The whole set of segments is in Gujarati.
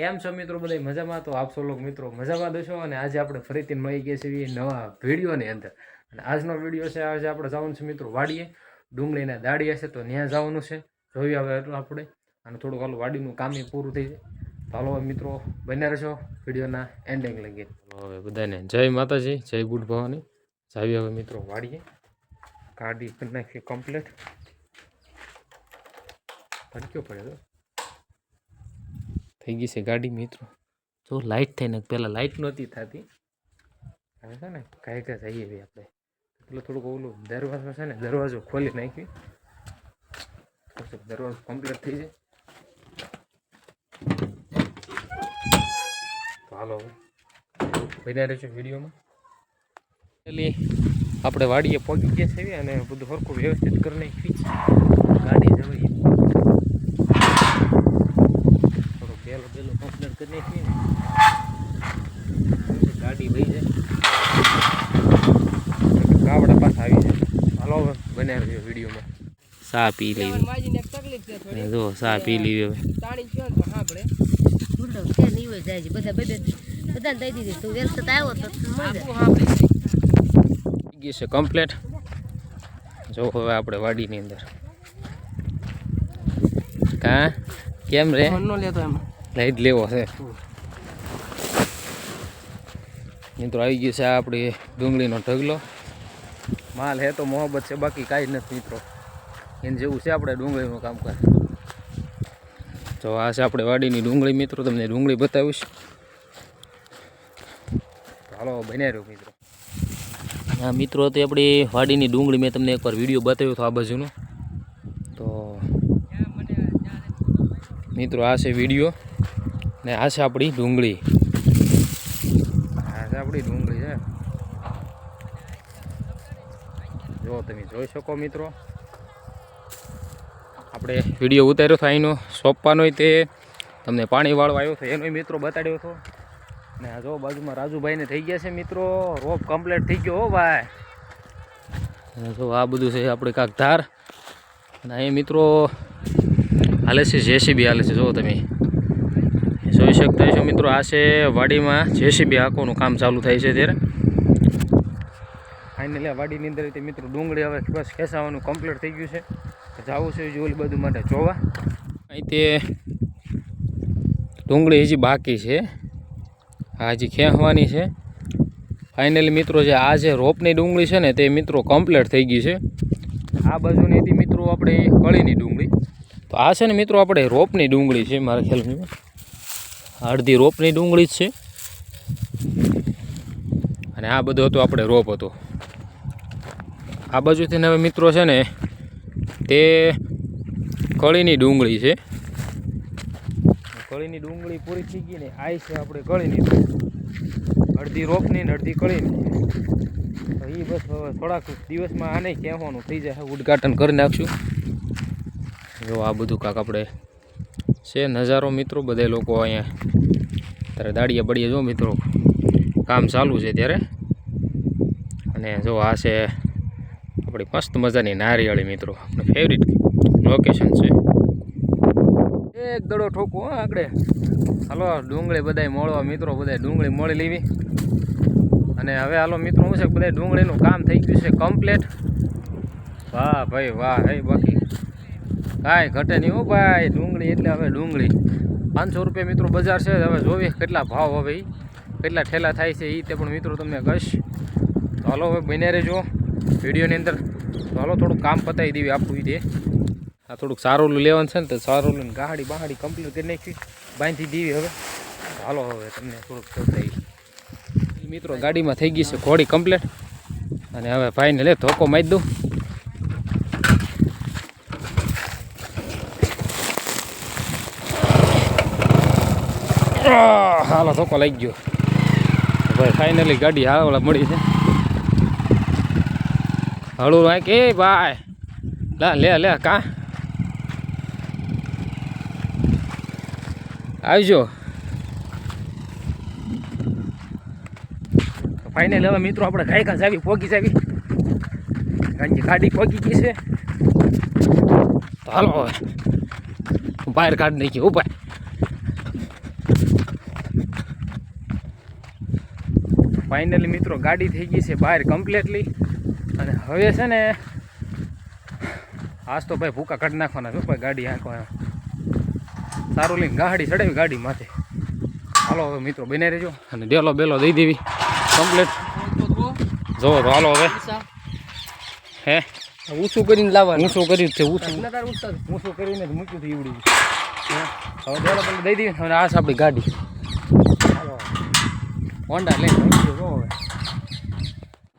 કેમ છો મિત્રો બધા મજામાં? તો આપ લોકો મિત્રો મજામાં દશો અને આજે આપણે ફરીથી મળી ગયા છીએ નવા વિડીયોની અંદર. અને આજનો વીડિયો છે, આજે આપણે જવાનું છે મિત્રો વાડીએ. ડુંગળીના દાડી હશે તો ત્યાં જવાનું છે. જોઈએ હવે એટલું આપણે. અને થોડુંક હાલ વાડીનું કામ એ પૂરું થઈ જાય. તો હાલો મિત્રો બન્યા રહેશો વિડીયોના એન્ડિંગ લગી. હવે બધાને જય માતાજી, જય ગુડ ભવાની. જાવી હવે મિત્રો વાડીએ. કરી નાખી કમ્પ્લીટ ભટક્યો પડ્યો? થઈ ગઈ છે ગાડી મિત્રો. જો લાઇટ થઈને પહેલાં લાઇટ નહોતી થતી. હવે છે ને કાંઈ કાંઈ જઈએ ભાઈ આપણે. એટલે થોડુંક ઓલું દરવાજો છે ને, દરવાજો ખોલી નાખી પછી દરવાજો કમ્પ્લીટ થઈ જાય. તો હાલો હવે. બન્યા રહેજો વિડીયોમાં. પેલી આપણે વાડીએ પહોંચી ગયા છે અને બધું સરખું વ્યવસ્થિત કરી નાખી ગાડી જવાય થોડો બેલો બેલો કમ્પ્લેટ કરી નાખી ને પછી ગાડી વહી જાય ગાવડા પાછા આવી જાય હાલો હવે બન્યા રહ્યો વિડીયોમાં સા પી લેવી. માજીને એક તકલીફ જો સા પી લેવી હવે. છે કમ્પ્લેટ જો હવે આપણે વાડીની અંદર. કા? કેમ રે? ફોન નો લઈ જ લેવો છે. મિત્રો આવી ગયું છે આપણે આપણી ડુંગળીનો ઢગલો. માલ હે તો મોહબ્બત છે બાકી કાંઈ નથી મિત્રો. એને જેવું છે આપણે ડુંગળીનું કામકાજ. તો આ છે આપણે વાડીની ડુંગળી મિત્રો, તમને ડુંગળી બતાવીશ. હાલો બન્યા રહ્યો મિત્રો. હા મિત્રો હતી આપણી વાડીની ડુંગળી, મેં તમને એકવાર વીડિયો બતાવ્યો હતો આ બાજુનો. તો મિત્રો, આ છે વીડિયો ને આ છે આપણી ડુંગળી. આ છે આપણી ડુંગળી છે. જો, તમે જોઈ શકો મિત્રો. આપણે વીડિયો ઉતાર્યો હતો અહીંનો સોંપવાનો તે. તમને પાણી વાળવા આવ્યો હતો એનો મિત્રો બતાડ્યો હતો ને આ જો બાજુમાં રાજુભાઈને થઈ ગયા છે મિત્રો. રોપ કમ્પ્લીટ થઈ ગયો હો ભાઈ. જો આ બધું છે આપણે કાંક ધાર. અને અહીં મિત્રો હાલે છે, જેસીબી હાલે છે. જો તમે. જોઈ શકતા છો મિત્રો, આ છે વાડીમાં જેસીબી હાંકવાનું કામ ચાલુ થાય છે ત્યારે ફાઇનલી વાડીની અંદર મિત્રો ડુંગળી હવે બસ ખેંચાવાનું કમ્પ્લીટ થઈ ગયું છે. જવું છે જોલ બધું માટે જોવા. અહીં તે ડુંગળી હજી બાકી છે. આ હજી ખેંચવાની છે. ફાઇનલી મિત્રો જે આ જે રોપની ડુંગળી છે ને તે મિત્રો કમ્પ્લીટ થઈ ગઈ છે. આ બાજુની હતી મિત્રો આપણે કળીની ડુંગળી. તો આ છે ને મિત્રો આપણે રોપની ડુંગળી છે, મારા ખ્યાલમાં અડધી રોપની ડુંગળી જ છે. અને આ બધો હતો આપણે રોપ હતો. આ બાજુથી હવે મિત્રો છે ને તે કળીની ડુંગળી છે. કળીની ડુંગળી પૂરી થઈ ગઈ ને આ છે આપણે કળીની. અડધી રોપની ને અડધી કળીની. તો એ બસ હવે થોડાક દિવસમાં આને કહેવાનું, થઈ જાય, ઉદઘાટન કરી નાખશું. જો આ બધું કાંક આપણે છે નજારો મિત્રો, બધા લોકો અહીંયા ત્યારે દાડીએ બળીએ જો મિત્રો, કામ ચાલુ છે ત્યારે અને જો આ છે આપણી મસ્ત મજાની નારિયેળી મિત્રો. આપણે ફેવરિટ લોકેશન છે. એક દડો ઠોકો હો આગળ. હાલો, ડુંગળી બધાય મળવા મિત્રો, બધાય ડુંગળી મળી લેવી અને હવે હાલો મિત્રો, હું છે કે બધા ડુંગળીનું કામ થઈ ગયું છે કમ્પ્લેટ વાહ ભાઈ, વાહ, હે બાકી. કાંઈ ઘટે નહીં હો ભાઈ, ડુંગળી એટલે હવે ડુંગળી. પાંચસો રૂપિયા મિત્રો બજાર છે, હવે જોવી કેટલા ભાવ હવે કેટલા ઠેલા થાય છે એ તે પણ મિત્રો તમને કહીશ. તો હાલો હવે બન્યા રહેજો. વિડીયોની અંદર હાલો, થોડુંક કામ પતાવી દેવી આપવું દે. આ થોડુંક સારું લેવાનું છે ને તો સારું લઈને ગાડી બહાડી કમ્પ્લીટ કરી નાખી, બાંધી દેવી હવે. હાલો હવે તમને થોડુંક બતાવી મિત્રો ગાડીમાં થઈ ગઈ છે ઘોડી કમ્પ્લીટ અને હવે ભાઈને લે ધોકો મારી દઉં. હાલો, ધોકો લાગી ગયો. ભાઈ ફાઇનલી ગાડી હાવલા મળી છે હળું ભાઈ કે ભાઈ. લા, લે લે, કા? આવજો. ફાઇનલ હવે મિત્રો આપણે ગાયકા આવી, પોગી જાવી કારણ કે ગાડી પોગી ગઈ છે. હાલો હવે. બહાર કાઢ નહીં નાખી ઉપાય ફાઇનલી મિત્રો ગાડી થઈ ગઈ છે બહાર કમ્પ્લેટલી હવે છે ને આજ તો ભાઈ ભૂકા કાઢી નાખવાના શું ભાઈ ગાડી આંખો સારું લઈને ગાડી ચડાવી ગાડી માથે. હાલો હવે મિત્રો બને રહેજો. અને ડેલો બેલો દઈ દેવી. કમ્પ્લીટ. જોવો તો હાલો હવે. હે? ઊંચું કરીને લાવવાનું. ઊંચું કર્યું છે ઊંચું. ઊંચું કરીને મૂક્યું હતું ઈવડી. હવે ડેલો બેલો દઈ દેવી. અને આ છે આપણી ગાડી. હાલો. હોન્ડા લઈને જોવો હવે.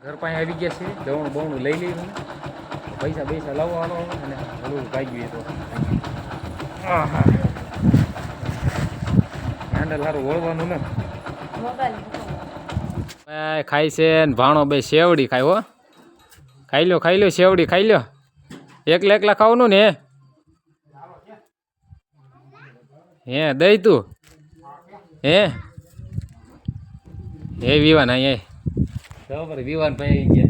ઘર પાસે આવી ગયા છે, દવણું બવણું લઈ લીધું પૈસા પૈસા લાવો, હાલો અને હલવું ભાગ્યું તો. વળવાનું ને. ખાય છે ને ભાણો બે શેવડી ખાય હો. ખાઈ લો ખાઈ લો શેવડી ખાઈ લો એકલા એકલા ખાવાનું ને હે, દઈ તું. હે. હે, વિવાન અહીંયા વિવાન ભાઈ ગયા.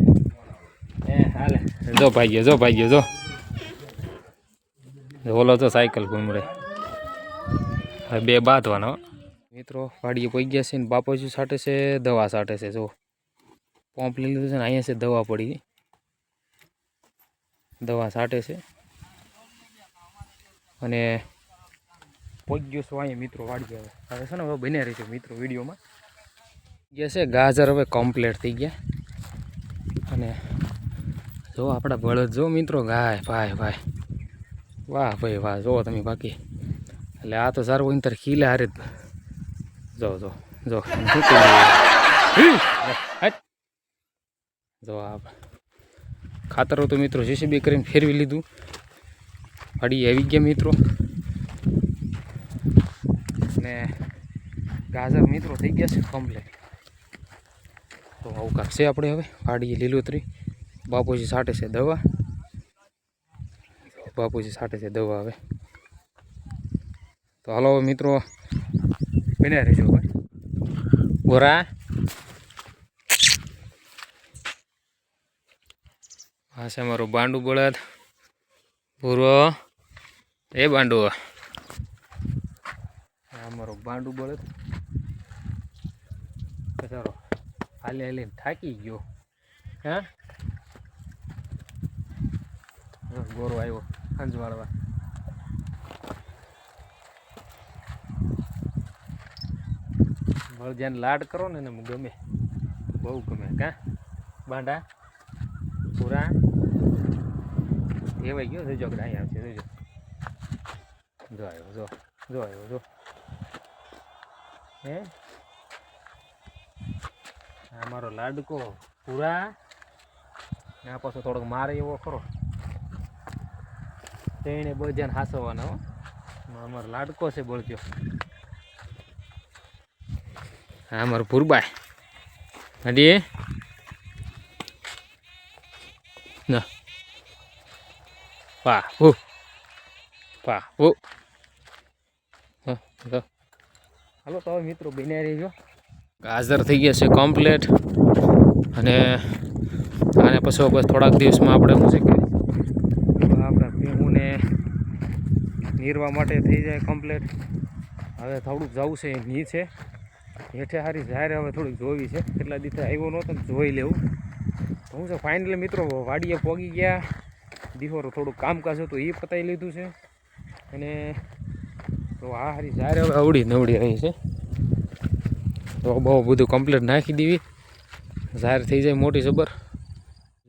હે, હાલે. જો ભાઈ ગયો, જો ભાઈ ગયો, જો. ઓલો તો સાયકલ ઘૂમરે. બે બાંધવાનો. મિત્રો, વાડીએ પડી ગયા છે ને બાપોજી સાટે છે, દવા સાટે છે, જો. પંપ લઈ લીધું છે ને, અહીંયા છે દવા પડી દવા સાટે છે. અને પહોંચી ગયો છું અહીંયા મિત્રો વાડી હવે. હવે છે ને, હવે બન્યા રહી છે મિત્રો વિડીયોમાં. ગયા છે, ગાજર હવે કમ્પ્લીટ થઈ ગયા. અને જો આપણા બળદ જો મિત્રો, ગાય, ભાઈ ભાઈ. વાહ ભાઈ, વાહ, જો તમે બાકી. એટલે આ તો સારું અંતર ખીલે હારે જ. જો જો જો. જો, આ ખાતરો તો મિત્રો જીસીબી કરીને ફેરવી લીધું. અડી આવી ગયા મિત્રો. ને ગાજર મિત્રો થઈ ગયા છે કમ્પ્લેટ તો આવું કાંક આપણે હવે. વાડીએ લીલોતરી બાપુજી સાટે છે દવા. બાપુજી સાટે છે દવા હવે. તો હાલો મિત્રો, બન્યા રહેજો હવે. બોરા હા છે મારો બાંડુ બળદ. ભૂરો. એ બાંડુ. આ મારો બાંડુ બળદ. બચારો હાલે હાલે થાકી ગયો હા હા, ગોરો આવ્યો હંજવાળવા બળદિયાને લાડ કરો ને એને ગમે બહુ ગમે કા બાંડા પૂરા એવાય ગયો જોજો કે અહીં આવશે જોજો જો આવ્યો જો જો આવ્યો જો હે આ મારો લાડકો પૂરા. આ પાછો થોડોક મારે એવો ખરો. તેને બધાને હાસવવાનો અમારો લાડકો છે બોલજો. હા અમારો ભૂરબાય હજી ના. વાહ પા વાહ હાલો તો મિત્રો બન્યા રહીજો. ગાજર થઈ ગયા છે કમ્પ્લેટ અને આને પછી બસ થોડાક દિવસમાં આપણે શું છે કે આપણા ભેહુંને નીરવા માટે થઈ જાય કમ્પ્લેટ હવે થોડુંક જવું છે, એ નીચે. હેઠે હારી જાહેર હવે થોડીક જોવી છે. કેટલા દિવસે આવ્યો નહોતો જોઈ લેવું. હું છે ફાઇનલી મિત્રો, વાડીએ પોગી ગયા. દિહોરો થોડુંક કામકાજ હતું, એ પતાવી લીધું છે. અને તો આ હારી જાહેર હવે અવડી નવડી રહી છે. તો બહુ બધું કમ્પ્લીટ નાખી દેવી જાહેર થઈ જાય મોટી જબર.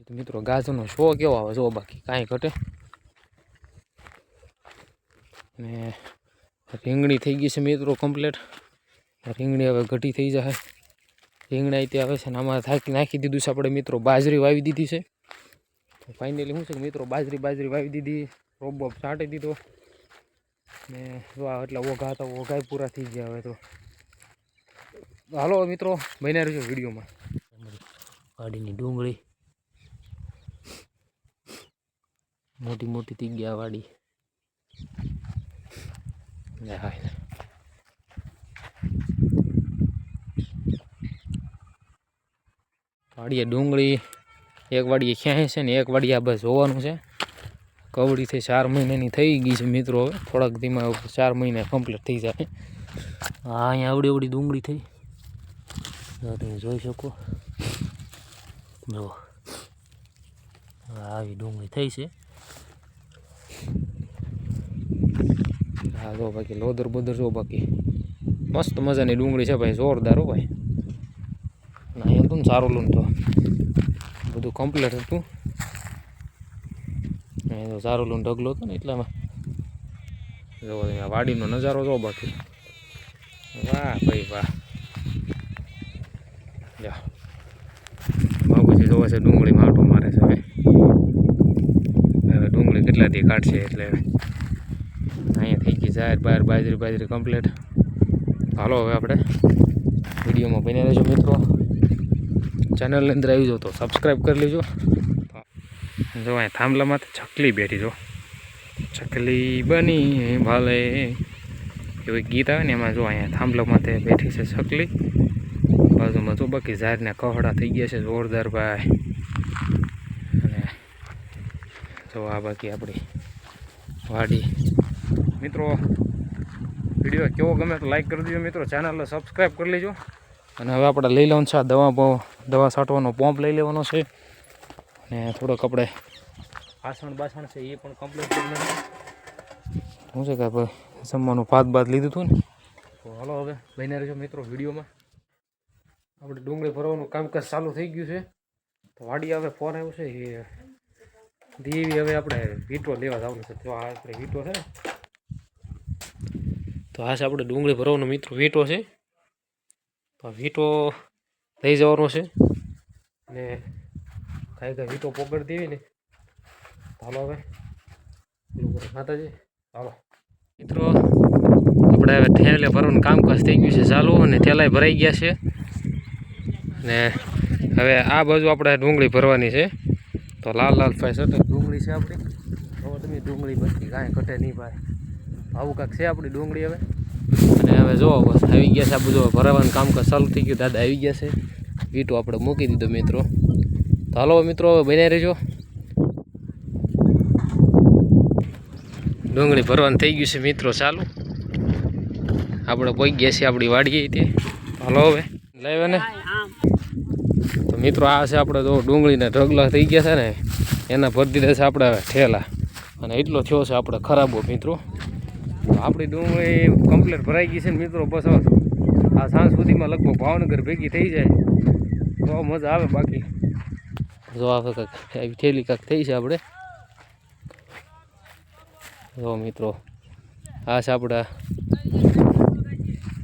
તો મિત્રો, ગાજરનો શો કેવો આવે જો બાકી, કાંઈ ઘટે. ને રીંગણી થઈ ગઈ છે મિત્રો કમ્પ્લીટ રીંગણી હવે ઘટી થઈ જાય રીંગણા તે આવે છે ને આમાં થાકી નાખી દીધું છે આપણે મિત્રો, બાજરી વાવી દીધી છે. તો ફાઇનલી શું છે કે મિત્રો, બાજરી બાજરી વાવી દીધી રોબ બોબ છાંટી દીધો. ને જો આ એટલા ઓઘા હતા, ઓઘાય પૂરા થઈ ગયા હવે તો. હાલો મિત્રો બન્યા રહેજો વિડીયોમાં. વાડીની ડુંગળી. મોટી મોટી થઈ ગયા વાડી વાડીએ ડુંગળી, એક વાડીએ ક્યાંય છે ને એક વાડીએ આ બસ જોવાનું છે. કવડી થઈ ચાર મહિનાની થઈ ગઈ છે મિત્રો હવે. થોડાક ધીમા ચાર મહિના કમ્પ્લીટ થઈ જાય. હા, અહીંયા આવડી આવડી ડુંગળી થઈ. તમે જોઈ શકો જો આવી ડુંગળી થઈ છે. હા જો બાકી લોદર બોદર જો બાકી. મસ્ત મજાની ડુંગળી છે ભાઈ, જોરદાર હો ભાઈ. અહીંયા હતું ને સારું લોન તો બધું કમ્પ્લીટ હતું. અહીંયા તો સારું લોન ઢગલો હતો ને એટલામાં. જો વાડીનો નજારો જો બાકી. વાહ ભાઈ વાહ. જા બાબુજી જોવે છે ડુંગળીમાં આટો મારે છે હવે. હવે ડુંગળી કેટલા દી કાઢશે એટલે અહીંયા થઈ ગઈ જાહેર બહાર બાજરી બાજરી કમ્પ્લીટ હાલો હવે આપણે વિડીયોમાં બની રહેજો મિત્રો. ચેનલની અંદર આવી જાઓ તો સબસ્ક્રાઈબ કરી લેજો. જો અહીંયા થાંભલામાં છકલી બેઠી જો. છકલી બની ભાલે. એવું ગીત આવે ને એમાં જો અહીંયા થાંભલામાં તે બેઠી છે ચકલી. બાજુમાં તો બાકી ઝાડને કહડા થઈ ગયા છે જોરદાર ભાઈ. અને જો આ બાકી આપણી વાડી. મિત્રો, વીડિયો કેવો ગમે તો લાઈક કરી દેજો મિત્રો. ચેનલને સબસ્ક્રાઈબ કરી લેજો. અને હવે આપણે લઈ લેવાનું છે આ દવા દવા છાંટવાનો પંપ લઈ લેવાનો છે. અને થોડોક આપણે વાસણ બાસણ છે એ પણ કમ્પ્લીટ કરી લેવાનું. શું છે કે આપણે જમવાનું ભાત ભાત લીધું હતું ને? તો હાલો હવે બન્યા રહેજો મિત્રો વિડીયોમાં. આપણે ડુંગળી ભરવાનું કામકાજ ચાલુ થઈ ગયું છે. તો વાડી હવે ફોન આવ્યો છે, એ દેવી હવે આપણે વીટો લેવા જવાનું છે. તો આપણે વીટો છે તો આ છે આપણે ડુંગળી ભરવાનો મિત્રો વીટો છે. તો આ વીટો લઈ જવાનો છે ને કાંઈ કાંઈ વીટો પોગડ દેવી ને. ચાલો હવે. માતાજી ચાલો મિત્રો, આપણે હવે ઠેલે ભરવાનું કામકાજ થઈ ગયું છે ચાલુ અને થેલાય ભરાઈ ગયા છે. ને હવે આ બાજુ આપણે ડુંગળી ભરવાની છે. તો લાલ લાલ ભાઈ સટક ડુંગળી છે આપણી. હવે તમે ડુંગળી બધી કાંઈ ઘટે નહીં ભાઈ. આવું કાંઈક છે આપણી ડુંગળી હવે? અને હવે જો આવી ગયા છે આ બધું ભરાવાનું કામ ચાલુ થઈ ગયું, દાદા આવી ગયા છે. વીટો આપણે મૂકી દીધો મિત્રો. તો હાલો મિત્રો, હવે બન્યા રહેજો. ડુંગળી ભરવાનું થઈ ગયું છે મિત્રો ચાલુ. આપણે પહોંચી ગયા છીએ આપણી વાડીએ તે હાલો હવે. લઈ ને? મિત્રો, આ છે આપણે તો ડુંગળીના ઢગલા થઈ ગયા છે ને, એના ભરી દીધા છે આપણે ઠેલા. અને એટલો થયો છે આપણે ખરાબો, મિત્રો. આપણી ડુંગળી કમ્પ્લેટ ભરાઈ ગઈ છે ને, મિત્રો, બસ આ સાંજ સુધીમાં લગભગ ભાવનગર ભેગી થઈ જાય. તો મજા આવે બાકી. જો આવે કાંક આવી થેલી કાંક થઈ છે આપણે. જો મિત્રો, આ છે આપણા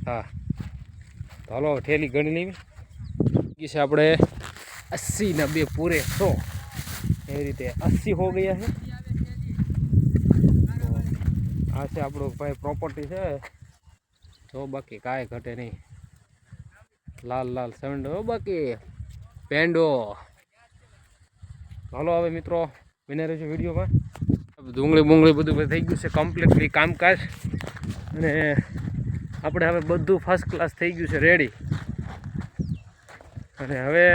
હા. હાલો ઠેલી ગણી લેવી. છે આપણે અસ્સીના નબે પૂરે સો એ રીતે અસ્સી હો ગયા છે આ છે આપણું ભાઈ પ્રોપર્ટી છે તો બાકી કાંઈ ઘટે નહીં લાલ લાલ સેવન્ડો બાકી પેંડો હાલો હવે મિત્રો બને રહેજો વિડીયોમાં ડુંગળી બુંગળી બધું થઈ ગયું છે કમ્પ્લીટલી કામકાજ અને આપણે હવે બધું ફર્સ્ટ ક્લાસ થઈ ગયું છે રેડી અને હવે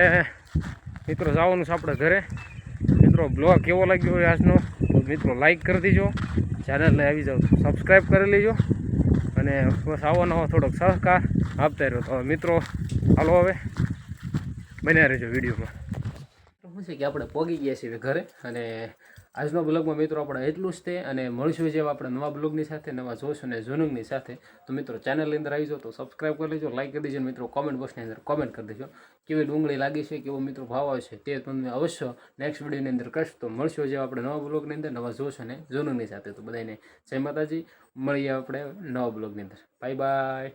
મિત્રો, જવાનું છે આપણે ઘરે. મિત્રો બ્લોગ કેવો લાગ્યો હોય આજનો? તો મિત્રો લાઈક કરી દેજો. ચેનલને આવી જાઓ સબસ્ક્રાઈબ કરી લેજો. અને બસ આવવાનો થોડોક સહકાર આપતા રહ્યો. તો મિત્રો, હાલો હવે. બન્યા રહેજો વિડીયોમાં. શું છે કે આપણે પોગી ગયા છીએ ઘરે અને આજનો બ્લોગમાં મિત્રો આપણે એટલું જ તે અને મળશું જેવા આપણે નવા બ્લોગની સાથે, નવા જોશ અને ઝુનુંગની સાથે. તો મિત્રો ચેનલની અંદર આવી જાઓ તો સબસ્ક્રાઈબ કરી લેજો લાઈક કરી દેજો મિત્રો કોમેન્ટ બોક્સની અંદર કોમેન્ટ કરી દેજો. કેવી ડુંગળી લાગી છે, કેવો મિત્રો ભાવ આવશે તે તમને અવશ્ય નેક્સ્ટ વિડીયોની અંદર કરશો તો મળશો જેવા આપણે નવા બ્લોગની અંદર, નવા જોશ અને ઝુનુંગની સાથે. તો બધાને જય માતાજી, મળીએ આપણે નવા બ્લોગની અંદર. Bye bye